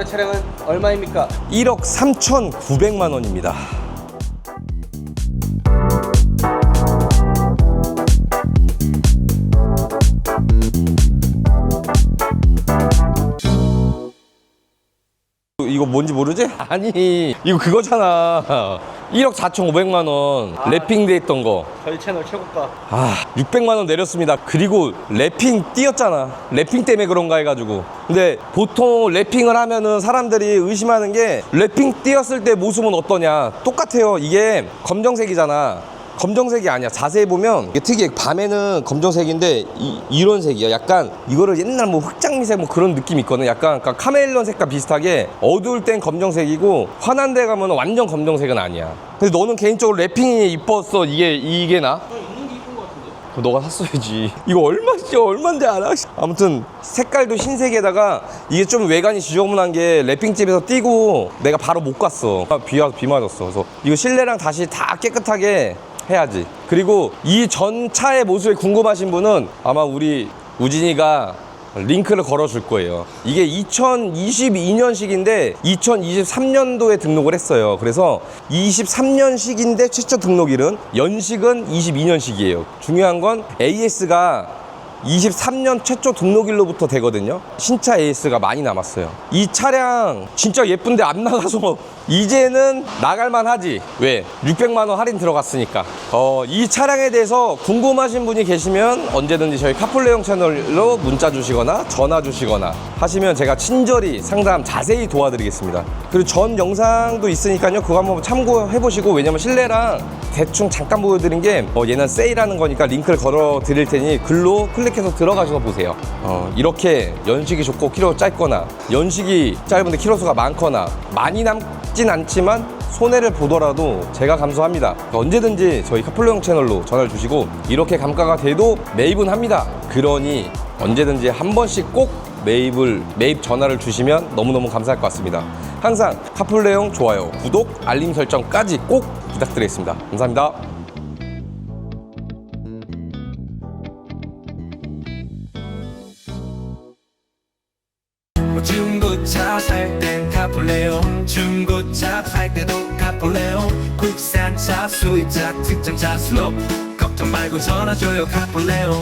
오늘의 차량은 얼마입니까? 1억 3,900만 원입니다. 이거 뭔지 모르지? 아니 이거 그거잖아 1억 4,500만 원 랩핑돼 있던 거 저희 채널 최고가. 아, 600만 원 내렸습니다. 그리고 랩핑 뛰었잖아. 랩핑 때문에 그런가 해가지고. 근데 보통 랩핑을 하면은 사람들이 의심하는 게 랩핑 뛰었을 때 모습은 어떠냐. 똑같아요. 이게 검정색이잖아. 검정색이 아니야. 자세히 보면 이게 특이해. 밤에는 검정색인데 이, 런 색이야. 약간 이거를 옛날 뭐 흑장미색 뭐 그런 느낌이 있거든. 약간, 약간 카멜론 색과 비슷하게 어두울 땐 검정색이고 환한 데 가면 완전 검정색은 아니야. 근데 너는 개인적으로 랩핑이 이뻤어. 이게 이게 나? 너가 샀어야지. 이거 얼마지? 얼마인데 알아? 아무튼 색깔도 흰색에다가 이게 좀 외관이 지저분한 게 랩핑집에서 띄고 내가 바로 못 갔어. 아, 비 와서 비 맞았어. 그래서 이거 실내랑 다시 다 깨끗하게 해야지. 그리고 이 전 차의 모습이 궁금하신 분은 아마 우리 우진이가 링크를 걸어줄 거예요. 이게 2022년식인데 2023년도에 등록을 했어요. 그래서 23년식인데 최초 등록일은 연식은 22년식이에요. 중요한 건 AS가 23년 최초 등록일로부터 되거든요. 신차 AS가 많이 남았어요. 이 차량 진짜 예쁜데 안 나가서 이제는 나갈만 하지. 왜? 600만 원 할인 들어갔으니까. 어, 이 차량에 대해서 궁금하신 분이 계시면 언제든지 저희 카풀레용 채널로 문자 주시거나 전화 주시거나 하시면 제가 친절히 상담 자세히 도와드리겠습니다. 그리고 전 영상도 있으니까요. 그거 한번 참고해 보시고 왜냐면 실내랑 대충 잠깐 보여드린 게 어, 얘는 세일하는 거니까 링크를 걸어 드릴 테니 글로 클릭 해서 들어가셔서 보세요. 어, 이렇게 연식이 좋고 키로 짧거나 연식이 짧은데 키로수가 많거나 많이 남진 않지만 손해를 보더라도 제가 감수합니다. 언제든지 저희 카플로용 채널로 전화를 주시고 이렇게 감가가 돼도 매입은 합니다. 그러니 언제든지 한 번씩 꼭 매입을 매입 전화를 주시면 너무너무 감사할 것 같습니다. 항상 카플레용 좋아요, 구독, 알림 설정까지 꼭 부탁드리겠습니다. 감사합니다. 뭐 중고차 살 땐 카플레오 중고차 팔 때도 카플레오 국산차 수입차 특장차 수업 걱정 말고 전화 줘요. 카플레오